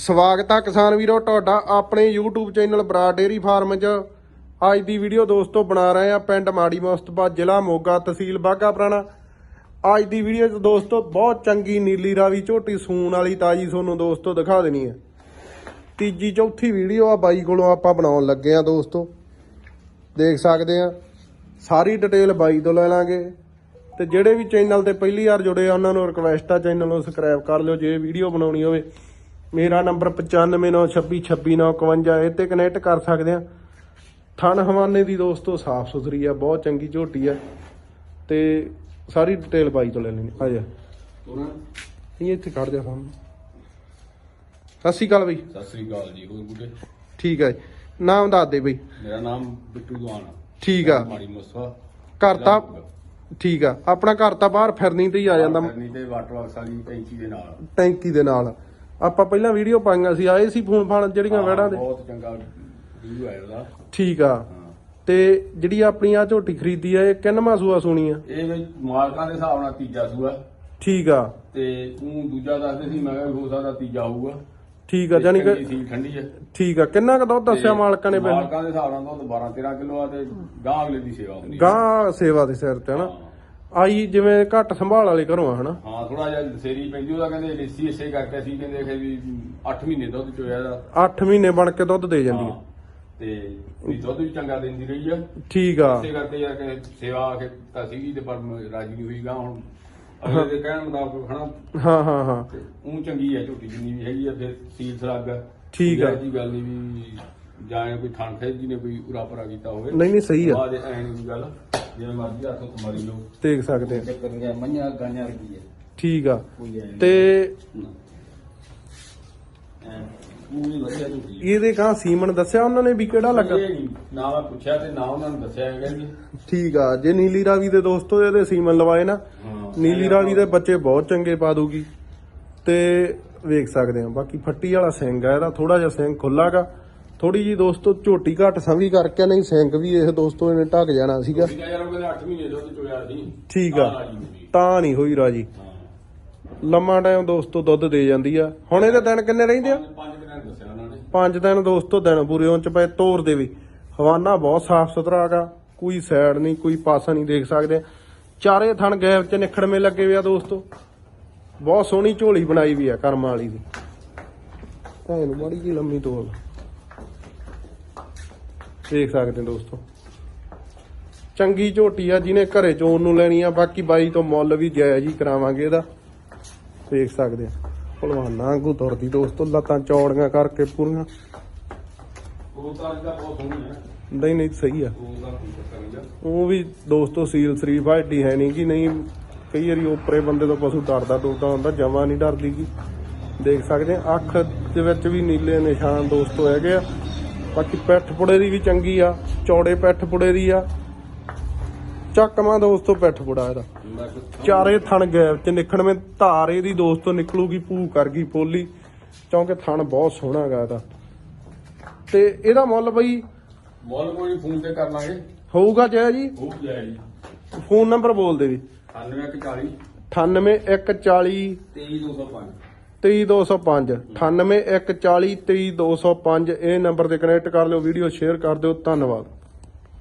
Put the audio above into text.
ਸਵਾਗਤ ਆ ਕਿਸਾਨ ਵੀਰੋ, ਤੁਹਾਡਾ ਆਪਣੇ YouTube ਚੈਨਲ ਬਰਾ ਡੇਰੀ ਫਾਰਮ 'ਚ। ਅੱਜ ਦੀ ਵੀਡੀਓ ਦੋਸਤੋ ਬਣਾ ਰਹੇ ਆ ਪਿੰਡ ਮਾੜੀ ਮੁਸਤਫਾ, ਜ਼ਿਲ੍ਹਾ ਮੋਗਾ ਤਹਿਸੀਲ ਬਾਗਾ ਪੁਰਾਣਾ। ਅੱਜ ਦੀ ਵੀਡੀਓ 'ਚ ਦੋਸਤੋ ਬਹੁਤ ਚੰਗੀ ਨੀਲੀ ਰਾਵੀ, ਝੋਟੀ ਸੂਣ ਵਾਲੀ ਤਾਜੀ ਤੁਹਾਨੂੰ ਦੋਸਤੋ ਦਿਖਾ ਦੇਣੀ ਹੈ ਤੀਜੀ ਚੌਥੀ ਵੀਡੀਓ ਆ ਬਾਈ ਕੋਲੋਂ ਆਪਾਂ ਬਣਾਉਣ ਲੱਗੇ ਆ ਦੋਸਤੋ। ਦੇਖ ਸਕਦੇ ਆ, ਸਾਰੀ ਡਿਟੇਲ ਬਾਈ ਤੋਂ ਲੈ ਲਾਂਗੇ। ਤੇ ਜਿਹੜੇ ਵੀ ਚੈਨਲ ਤੇ ਪਹਿਲੀ ਵਾਰ ਜੁੜੇ ਆ, ਉਹਨਾਂ ਨੂੰ ਰਿਕਵੈਸਟ ਆ ਚੈਨਲ ਨੂੰ ਸਬਸਕ੍ਰਾਈਬ ਕਰ ਲਿਓ, ਜੇ ਵੀਡੀਓ ਬਣਾਉਣੀ ਹੋਵੇ। ਮੇਰਾ ਨੰਬਰ 9596265951 ਇਹ ਤੇ ਕਨੈਕਟ ਕਰ ਸਕਦੇ ਆ ਥਣ ਹਵਾਨੇ ਦੀ ਦੋਸਤੋ ਸਾਫ਼ ਸੁਥਰੀ ਆ ਬਹੁਤ ਚੰਗੀ ਝੋਟੀ ਆ। ਤੇ ਸਾਰੀ ਡਿਟੇਲ ਬਾਈ ਤੋਂ ਲੈ ਲੈਣੀ। ਆ ਜਾ। ਇਹ ਇੱਥੇ ਖੜ ਜਾ ਸਾਹਮਣੇ। ਸਤਿ ਸ਼੍ਰੀ ਅਕਾਲ ਬਈ। ਸਤਿ ਸ੍ਰੀ ਅਕਾਲ ਜੀ ਹੋਰ ਬੁੱਢੇ? ਠੀਕ ਆ ਜੀ। ਨਾਮ ਦੱਸ ਦੇ ਬਈ। ਮੇਰਾ ਨਾਮ ਬਿੱਟੂ ਦੁਆਨ ਆ। ਠੀਕ ਆ। ਮਾੜੀ ਮੁਸਫਾ। ਘਰ ਤਾਂ ਠੀਕ ਆ। ਆਪਣਾ ਘਰ ਤਾਂ ਬਾਹਰ ਫਿਰਨੀ ਤੇ ਹੀ ਆ ਜਾਂਦਾ। ਕਰਨੀ ਤੇ ਵਾਟਰ ਬਾਕਸ ਵਾਲੀ ਟੈਂਕੀ ਦੇ ਨਾਲ। ਟੈਂਕੀ ਦੇ ਨਾਲ। ਆਪਾਂ ਪਹਿਲਾਂ ਵੀਡੀਓ ਪਾਈਆਂ ਸੀ ਆਏ ਸੀ ਫੋਨ ਫਾਨ ਜਿਹੜੀਆਂ ਵੜਾਂ ਦੇ। ਬਹੁਤ ਚੰਗਾ ਰਿਵਿਊ ਆਇਆ ਉਹਦਾ ਠੀਕ ਆ। ਤੇ ਜਿਹੜੀ ਆਪਣੀ ਆ ਝੋਟੀ ਖਰੀਦੀ ਆ ਇਹ ਕਿੰਨਵਾਂ ਸੂਆ ਸੁਣੀ ਆ? ਇਹ ਵੀ ਮਾਲਕਾਂ ਦੇ ਹਿਸਾਬ ਨਾਲ ਤੀਜਾ ਸੂਆ। ਠੀਕ ਆ। ਤੇ ਤੂੰ ਦੂਜਾ ਦੱਸਦੇ ਸੀ ਮੈਂ ਕਿਹਾ ਵੀ ਹੋ ਸਕਦਾ ਤੀਜਾ ਹੋਊਗਾ। ਠੀਕ ਆ ਜਾਨੀ ਕਿ ਠੰਡੀ ਸੀ ਠੰਡੀ ਹੈ ਠੀਕ ਆ ਕਿੰਨਾ ਕੁ ਦੁੱਧ ਦੱਸਿਆ ਮਾਲਕਾਂ ਨੇ ਪਹਿਲਾਂ ਮਾਲਕਾਂ ਦੇ ਹਿਸਾਬ ਨਾਲ ਦੁੱਧ 12 13 ਕਿਲੋ ਆ ਤੇ ਗਾਂ ਅਗਲੇ ਦੀ ਸੇਵਾ ਹੁੰਦੀ। ਗਾਂ ਸੇਵਾ ਦੇ ਸਿਰ ਤੇ ਹਨਾ। ਆਈ ਜਿਵੇਂ ਘੱਟ ਸੰਭਾਲ ਵਾਲੇ ਘਰੋਂ ਆ ਹਨਾ? ਹਾਂ ਥੋੜਾ ਜਿਹਾ ਸੇਰੀ ਪੈਂਦੀ ਉਹਦਾ ਕਹਿੰਦੇ ਲੱਸੀ ਇਸੇ ਕਰਕੇ ਅਸੀਂ ਕਹਿੰਦੇ ਕਿ ਵੀ 8 ਮਹੀਨੇ ਦੁੱਧ ਚੋਇਆ ਦਾ। 8 ਮਹੀਨੇ ਬਣ ਕੇ ਦੁੱਧ ਦੇ ਜਾਂਦੀ ਆ। ਹਾਂ। ਤੇ ਵੀ ਦੁੱਧ ਵੀ ਚੰਗਾ ਦਿੰਦੀ ਰਹੀ ਆ। ਠੀਕ ਆ। ਇਸੇ ਕਰਕੇ ਯਾਰ ਕਿ ਸੇਵਾ ਕਿ ਤਾਂ ਸੀਗੀ ਤੇ ਪਰ ਰਾਜੀ ਨਹੀਂ ਹੋਈ ਗਾ ਹੁਣ। ਅਗਲੇ ਦੇ ਕਹਿਣ ਮੁਤਾਬਕ ਹਨਾ? ਹਾਂ ਹਾਂ ਹਾਂ। ਉਹ ਚੰਗੀ ਹੈ ਝੋਟੀ ਜਿੰਨੀ ਵੀ ਹੈਗੀ ਆ ਫਿਰ ਸੀਲ ਆ। ਠੀਕ ਆ। ਜੀ ਗੱਲ ਨਹੀਂ ਵੀ ਜਾਂ ਕੋਈ ਥਣ ਖੇਜ ਜੀ ਨੇ ਕੋਈ ਉਰਾ ਪਰਾ ਕੀਤਾ ਹੋਵੇ। ਨਹੀਂ ਨਹੀਂ ਸਹੀ ਆ। ਬਾਅਦ ਐ ਨਹੀਂ ਗੱਲ। ਜਿਵੇਂ ਮਰਜ਼ੀ ਹੱਥੋਂ ਮਾਰੀ ਲਓ। ਦੇਖ ਸਕਦੇ ਆ। ਚੱਕਰ ਨਹੀਂ ਮੰਨਿਆ ਗਾਣਿਆ ਰਗੀ ਹੈ ਠੀਕ ਆ। ਕੋਈ ਐ ਤੇ ਪੂਰੀ ਵਧੀਆ ਇਹਦੇ ਕਾ ਸੀਮਨ ਦੱਸਿਆ ਉਹਨਾਂ ਨੇ ਵੀ ਕਿਹੜਾ ਲੱਗਾ? ਇਹ ਨਹੀਂ, ਨਾ ਮੈਂ ਪੁੱਛਿਆ ਤੇ ਨਾ ਉਹਨਾਂ ਨੂੰ ਦੱਸਿਆ ਹੈਗਾ ਜੀ। ਠੀਕ ਆ ਜੇ ਨੀਲੀ ਰਾਵੀ ਦੇ ਦੋਸਤੋ ਇਹਦੇ ਸੀਮਨ ਲਵਾਏ ਨਾ। ਹਾਂ ਨੀਲੀ ਰਾਵੀ ਦੇ ਬੱਚੇ ਬਹੁਤ ਚੰਗੇ ਪਾ ਦੂਗੀ। ਤੇ ਵੇਖ ਸਕਦੇ ਆ ਬਾਕੀ ਫੱਟੀ ਵਾਲਾ ਸਿੰਘ ਆ ਇਹਦਾ ਥੋੜਾ ਜਿਹਾ ਸਿੰਘ ਖੁੱਲਾਗਾ ਥੋੜੀ ਜੀ ਦੋਸਤੋ ਝੋਟੀ ਘੱਟ ਸੰਭੀ ਕਰਕੇ ਨਹੀਂ ਸਿੰਘ ਵੀ ਇਹ ਦੋਸਤੋ ਇਹਨੇ ਢੱਕ ਜਾਣਾ ਸੀਗਾ। ਠੀਕ ਆ ਯਾਰ ਉਹ ਕਹਿੰਦੇ 8 ਮਹੀਨੇ ਦੁੱਧ ਚੋਇਆ ਸੀ। ਠੀਕ ਆ। ਤਾਂ ਨਹੀਂ ਹੋਈ ਰਾਜੀ। ਲੰਮਾ ਟਾਈਮ ਦੋਸਤੋ ਦੁੱਧ ਦੇ ਜਾਂਦੀ ਆ। ਹੁਣ ਇਹਦੇ ਦਿਨ ਕਿੰਨੇ ਰਹਿੰਦੇ ਆ? ਪੰਜ- ਦਿਨਾਂ ਦੱਸਿਆ ਉਹਨਾਂ ਨੇ। ਪੰਜ ਦਿਨ ਦੋਸਤੋ ਦਿਨ ਪੂਰੇ ਹੋਣ ਚ ਪਏ ਤੋਰ ਦੇ ਵੀ। ਹਵਾਨਾ ਬਹੁਤ ਸਾਫ਼ ਸੁਥਰਾ ਹੈਗਾ। ਕੋਈ ਸਾਈਡ ਨਹੀਂ ਕੋਈ ਪਾਸਾ ਨਹੀਂ ਦੇਖ ਸਕਦੇ। ਚਾਰੇ ਥਣ ਗੈਪ ਚ ਨਿਖੜਵੇਂ ਲੱਗੇ ਹੋਏ ਆ ਦੋਸਤੋ। ਬਹੁਤ ਸੋਹਣੀ ਝੋਲੀ ਬਣਾਈ ਵੀ ਆ ਕਰਮ ਵਾਲੀ ਦੀ। ਤਾਂ ਇਹਨੂੰ ਮਾੜੀ ਜੀ ਲੰਮੀ ਤੋਲ। ਦੇਖ ਸਕਦੇ ਹੋ ਦੋਸਤੋ। ਚੰਗੀ ਝੋਟੀ ਆ, ਜਿਹਨੇ ਘਰੇ ਚੋਣ ਨੂੰ ਲੈਣੀ ਆ, ਬਾਕੀ ਬਾਈ ਤੋਂ ਮੁੱਲ ਵੀ ਜਾਇਜ਼ ਹੀ ਕਰਾਵਾਂਗੇ ਇਹਦਾ। ਦੇਖ ਸਕਦੇ ਆ। ਭਲਵਾਨਾਂ ਵਾਂਗੂ ਤੁਰਦੀ ਦੋਸਤੋ, ਲੱਤਾਂ ਚੌੜੀਆਂ ਕਰਕੇ ਪੂਰੀਆਂ। ਨਹੀਂ ਨਹੀਂ, ਸਹੀ ਆ। ਉਹ ਵੀ ਦੋਸਤੋ ਸੀਲ ਸਰੀ ਹੱਡੀ ਹੈ ਨਹੀਂ ਕਿ ਨਹੀਂ। ਕਈ ਵਾਰੀ ਉਪਰੇ ਬੰਦੇ ਤੋਂ ਪਸ਼ੂ ਡਰਦਾ ਡਰਦਾ ਹੁੰਦਾ, ਜਮਾ ਨਹੀਂ ਡਰਦੀ ਕੀ ਦੇਖ ਸਕਦੇ ਆ, ਅੱਖ ਦੇ ਵਿੱਚ ਵੀ ਨੀਲੇ ਨਿਸ਼ਾਨ ਦੋਸਤੋ ਹੈਗੇ ਆ। ਬਾਕੀ ਪਿੱਠ ਪੁੜੇ ਦੀ ਵੀ ਚੰਗੀ ਆ ਚੌੜੇ ਪਿੱਠ ਪੁੜੇ ਦੀ ਆ। ਚੱਕਮਾ ਦੋਸਤੋ ਪਿੱਠ ਪੁੜਾ ਇਹਦਾ। ਚਾਰੇ ਥਣ ਗੈਪ ਚ ਨਿਕਣਵੇਂ ਧਾਰ ਇਹਦੀ ਦੋਸਤੋ ਨਿਕਲੂਗੀ ਭੂ ਕਰ ਗਈ ਪੋਲੀ। ਕਿਉਂਕਿ ਥਣ ਬਹੁਤ ਸੋਹਣਾ ਹੈਗਾ ਇਹਦਾ। ਤੇ ਇਹਦਾ ਮੁੱਲ ਬਈ? ਮੁੱਲ ਕੋਈ ਫੋਨ ਤੇ ਕਰ ਲਾਂਗੇ। ਹੋਊਗਾ ਜੈ ਜੀ? ਫੋਨ ਨੰਬਰ ਬੋਲ ਦੇ ਵੀ। 9140 98140 23205 23205 98140 23205 ਇਹ ਨੰਬਰ ਤੇ ਕਨੈਕਟ ਕਰ ਲਿਓ ਵੀਡੀਓ ਸ਼ੇਅਰ ਕਰ ਦਿਓ ਧੰਨਵਾਦ।